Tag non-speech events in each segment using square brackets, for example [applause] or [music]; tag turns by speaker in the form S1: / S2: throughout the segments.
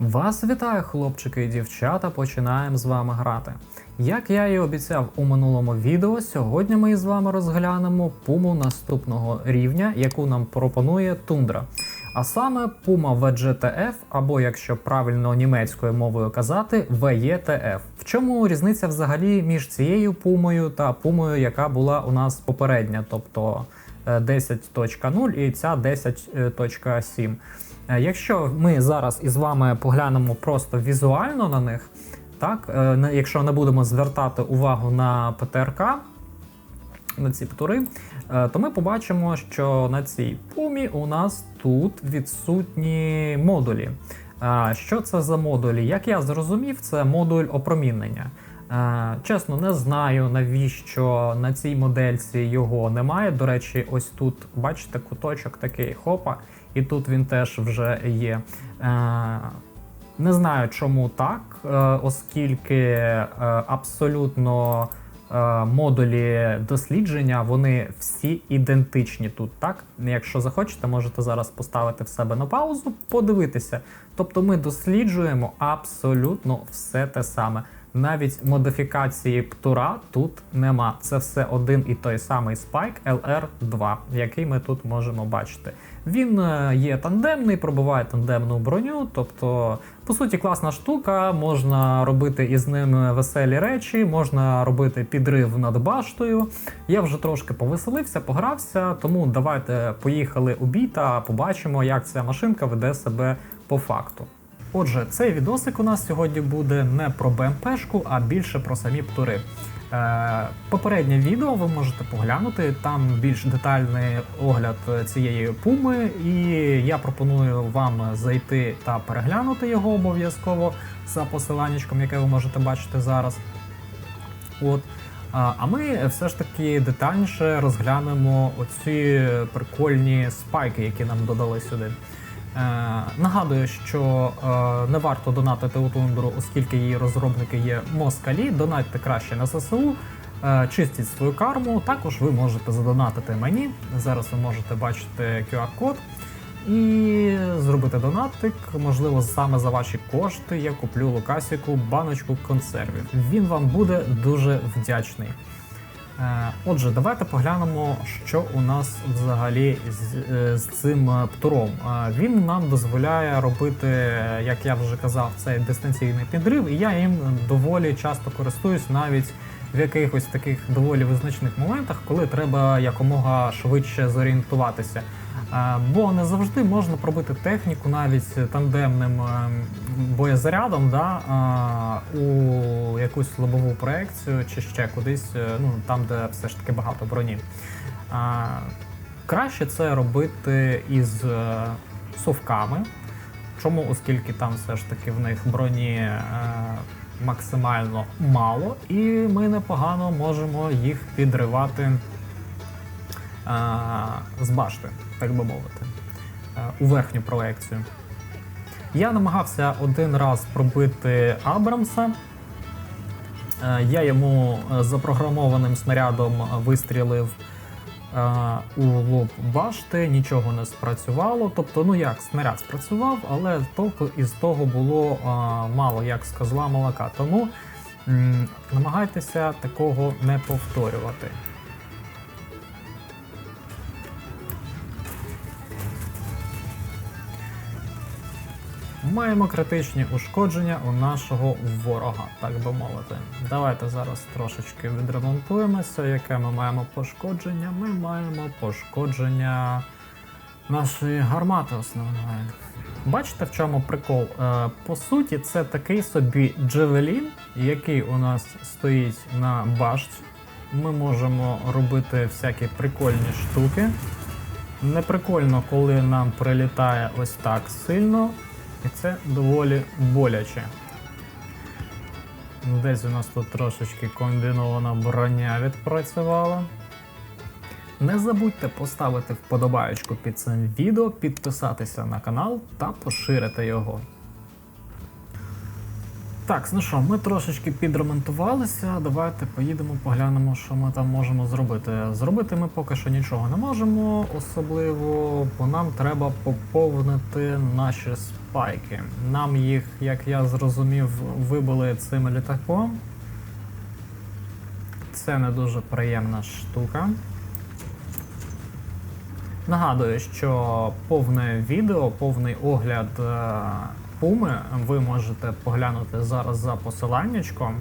S1: Вас вітаю, хлопчики і дівчата. Починаємо з вами грати. Як я і обіцяв у минулому відео, сьогодні ми з вами розглянемо пуму наступного рівня, яку нам пропонує Тундра. А саме Puma VGTF, або якщо правильно німецькою мовою казати, VETF. В чому різниця взагалі між цією пумою та пумою, яка була у нас попередня, тобто е, 10.0 і ця 10.7. Е, Якщо ми зараз із вами поглянемо просто візуально на них, так, е, якщо не будемо звертати увагу на ПТРК, на ці птури, е, то ми побачимо, що на цій пумі у нас тут відсутні модулі. Що це за модулі? Як я зрозумів, це модуль опромінення. Чесно, не знаю, навіщо на цій модельці його немає. До речі, ось тут, бачите, куточок такий хопа, і тут він теж вже є. Е, Не знаю, чому так, е, оскільки е, абсолютно модулі дослідження вони всі ідентичні тут. Так, якщо захочете, можете зараз поставити в себе на паузу, подивитися. Тобто ми досліджуємо абсолютно все те саме. Навіть модифікації птура тут нема. Це все один і той самий Spike LR2, який ми тут можемо бачити. Він е, є тандемний, пробиває тандемну броню, тобто, по суті, класна штука. Можна робити із ним веселі речі, можна робити підрив над баштою. Я вже трошки повеселився, погрався, тому давайте поїхали у бій та побачимо, як ця машинка веде себе по факту. Отже, цей відосик у нас сьогодні буде не про БМПшку, а більше про самі птури. Е, попереднє відео ви можете поглянути, там більш детальний огляд цієї пуми, і я пропоную вам зайти та переглянути його обов'язково за посиланнячком, яке ви можете бачити зараз. От. А а ми все ж таки детальніше розглянемо оці прикольні спайки, які нам додали сюди. Е, нагадую, що е, не варто донатити у тундру, оскільки її розробники є москалі. Донатьте краще на ЗСУ, е, чистіть свою карму. Також ви можете задонатити мені. Зараз ви можете бачити QR-код і зробити донатик. Можливо, саме за ваші кошти я куплю Лукасіку баночку консервів. Він вам буде дуже вдячний. Е, Отже, давайте поглянемо, що у нас взагалі з, е, з цим птуром. Е, Він нам дозволяє робити, як я вже казав, цей дистанційний підрив, і я їм доволі часто користуюсь навіть в якихось таких доволі визначних моментах, коли треба якомога швидше зорієнтуватися. Бо не завжди можна пробити техніку навіть тандемним е, боєзарядом да, у якусь лобову проекцію чи ще кудись, е, ну, там, де все ж таки багато броні. Краще це робити із е, совками. Чому? Оскільки там все ж таки в них броні максимально мало, і ми непогано можемо їх підривати з башти, так би мовити, е, у верхню проекцію. Я намагався один раз пробити Абрамса. Е, Я йому е, запрограмованим снарядом вистрілив у лоб башти, нічого не спрацювало. Тобто, ну як, снаряд спрацював, але толку із того було мало, як з козла молока. Тому намагайтеся такого не повторювати. Маємо критичні ушкодження у нашого ворога, так би мовити. Давайте зараз трошечки відремонтуємося. Яке ми маємо пошкодження? Ми маємо пошкодження нашої гармати основної. Бачите, в чому прикол? Е, по суті, це такий собі джевелін, який у нас стоїть на башті. Ми можемо робити всякі прикольні штуки. Неприкольно, коли нам прилітає ось так сильно, і це доволі боляче. Десь у нас тут трошечки комбінована броня відпрацювала. Не забудьте поставити вподобаєчку під цим відео, підписатися на канал та поширити його. Так, ну що, ми трошечки підремонтувалися. Давайте поїдемо, поглянемо, що ми там можемо зробити. Зробити ми поки що нічого не можемо, особливо, бо нам треба поповнити наші спайки. Нам їх, як я зрозумів, вибили цим літаком. Це не дуже приємна штука. Нагадую, що повне відео, повний огляд Пуми ви можете поглянути зараз за посиланнячком.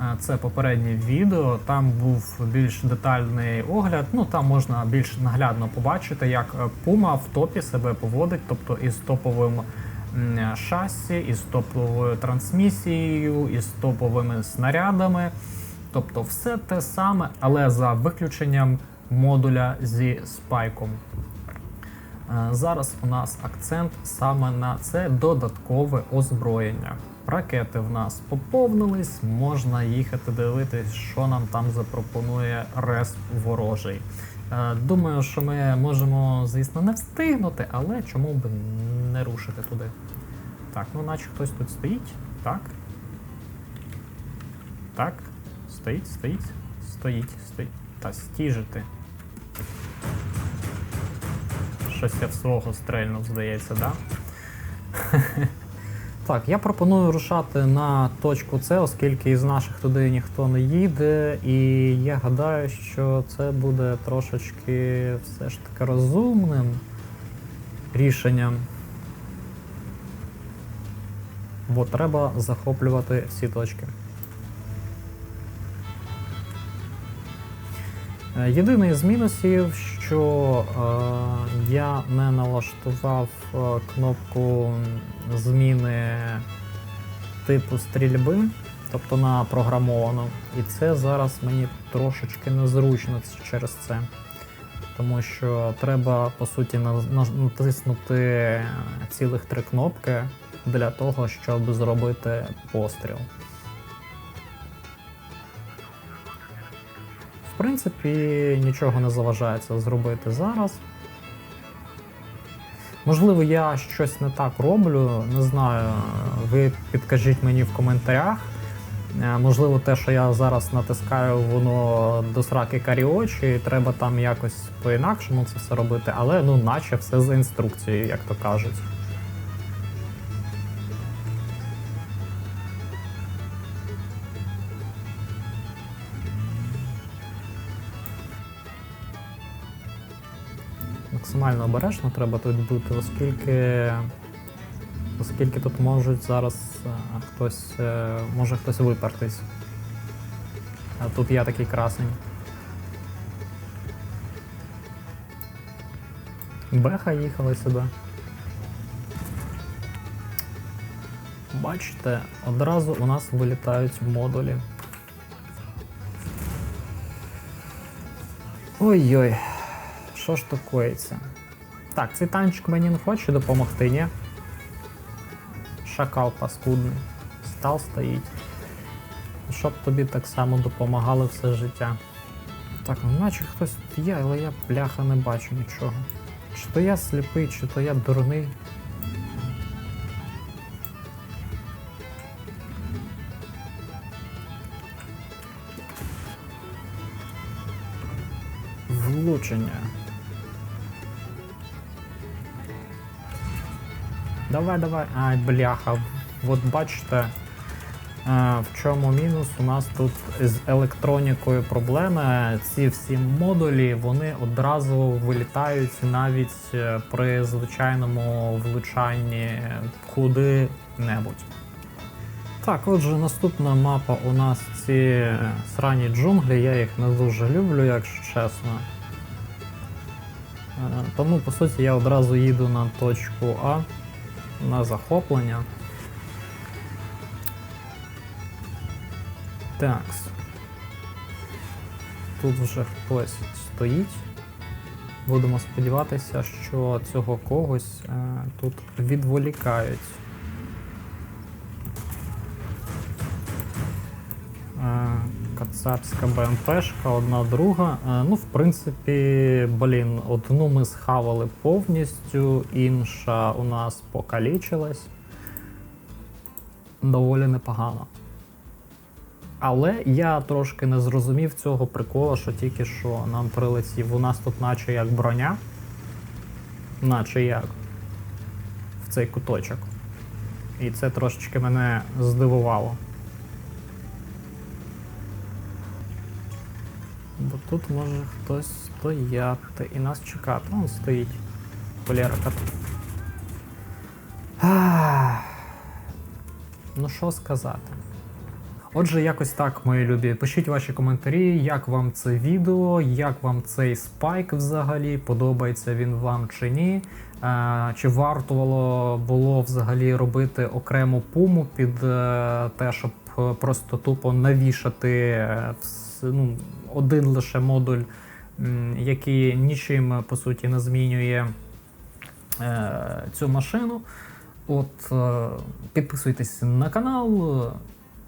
S1: Е, Це попереднє відео. Там був більш детальний огляд. Ну там можна більш наглядно побачити, як е, Пума в топі себе поводить, тобто із топовим шасі, із топовою трансмісією, із топовими снарядами. Тобто все те саме, але за виключенням модуля зі спайком. Е, Зараз у нас акцент саме на це додаткове озброєння. Ракети в нас поповнились, можна їхати дивитись, що нам там запропонує респ ворожий. Е, Думаю, що ми можемо, звісно, не встигнути, але чому б не рушити туди. Так, ну наче хтось тут стоїть. Так. Так. Стоїть, стоїть, стоїть, стоїть. Та стій Щось я в свого стрельнув, здається, да? [laughs] Так, я пропоную рушати на точку С, оскільки із наших туди ніхто не їде, і я гадаю, що це буде трошечки все ж таки розумним рішенням. Бо треба захоплювати всі точки. Е, Єдиний з мінусів, що е, я не налаштував е, кнопку зміни типу стрільби, тобто на програмовану. І це зараз мені трошечки незручно через це. Тому що треба, по суті, на- на- натиснути цілих три кнопки для того, щоб зробити постріл. Принципі, нічого не заважає це зробити зараз. Можливо, я щось не так роблю, не знаю. Ви підкажіть мені в коментарях. Е, Можливо, те, що я зараз натискаю, воно до сраки карі очі, і треба там якось по-інакшому це все робити, але ну, наче все за інструкцією, як то кажуть. Максимально обережно треба тут бути, оскільки, оскільки тут можуть зараз е, хтось, е, може хтось випертись. А тут я такий красень. Беха їхали сюди. Бачите, одразу у нас вилітають модулі. Ой-ой, що ж такоїться? Так, цей танчик мені не хоче допомогти, ні? Шакал паскудний. Стал стоїть. Щоб тобі так само допомагали все життя. Так, ну наче хтось тут є, але я бляха не бачу нічого. Чи то я сліпий, чи то я дурний. Влучення. Давай, давай. Ай, бляха. От бачите, е, в чому мінус у нас тут з електронікою проблеми. Ці всі модулі вони одразу вилітають навіть е, при звичайному влучанні куди-небудь. Так, отже, наступна мапа у нас ці срані джунглі, я їх не дуже люблю, якщо чесно. Е, Тому, по суті, я одразу їду на точку А на захоплення. Так. Тут вже хтось стоїть. Будемо сподіватися, що цього когось е, тут відволікають. Кацапська БМПшка, одна друга. Е, Ну, в принципі, блін, одну ми схавали повністю, інша у нас покалічилась. доволі непогано. Але я трошки не зрозумів цього прикола, що тільки що нам прилетів. У нас тут наче як броня, наче як в цей куточок. І це трошечки мене здивувало. Бо тут може хтось стояти і нас чекати. Он стоїть. Полярка. Ну що сказати? Отже, якось так, мої любі. Пишіть ваші коментарі, як вам це відео, як вам цей спайк взагалі, подобається він вам чи ні. Е, чи вартувало було взагалі робити окрему пуму під е, те, щоб е, просто тупо навішати е, ну, один лише модуль, який нічим по суті не змінює е, цю машину. От е, підписуйтесь на канал.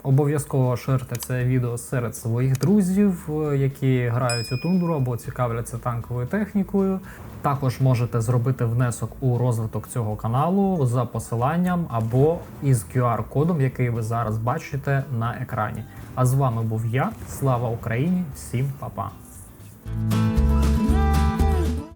S1: Обов'язково ширте це відео серед своїх друзів, е, які грають у тундру або цікавляться танковою технікою. Також можете зробити внесок у розвиток цього каналу за посиланням або із QR-кодом, який ви зараз бачите на екрані. А з вами був я. Слава Україні! Всім па-па!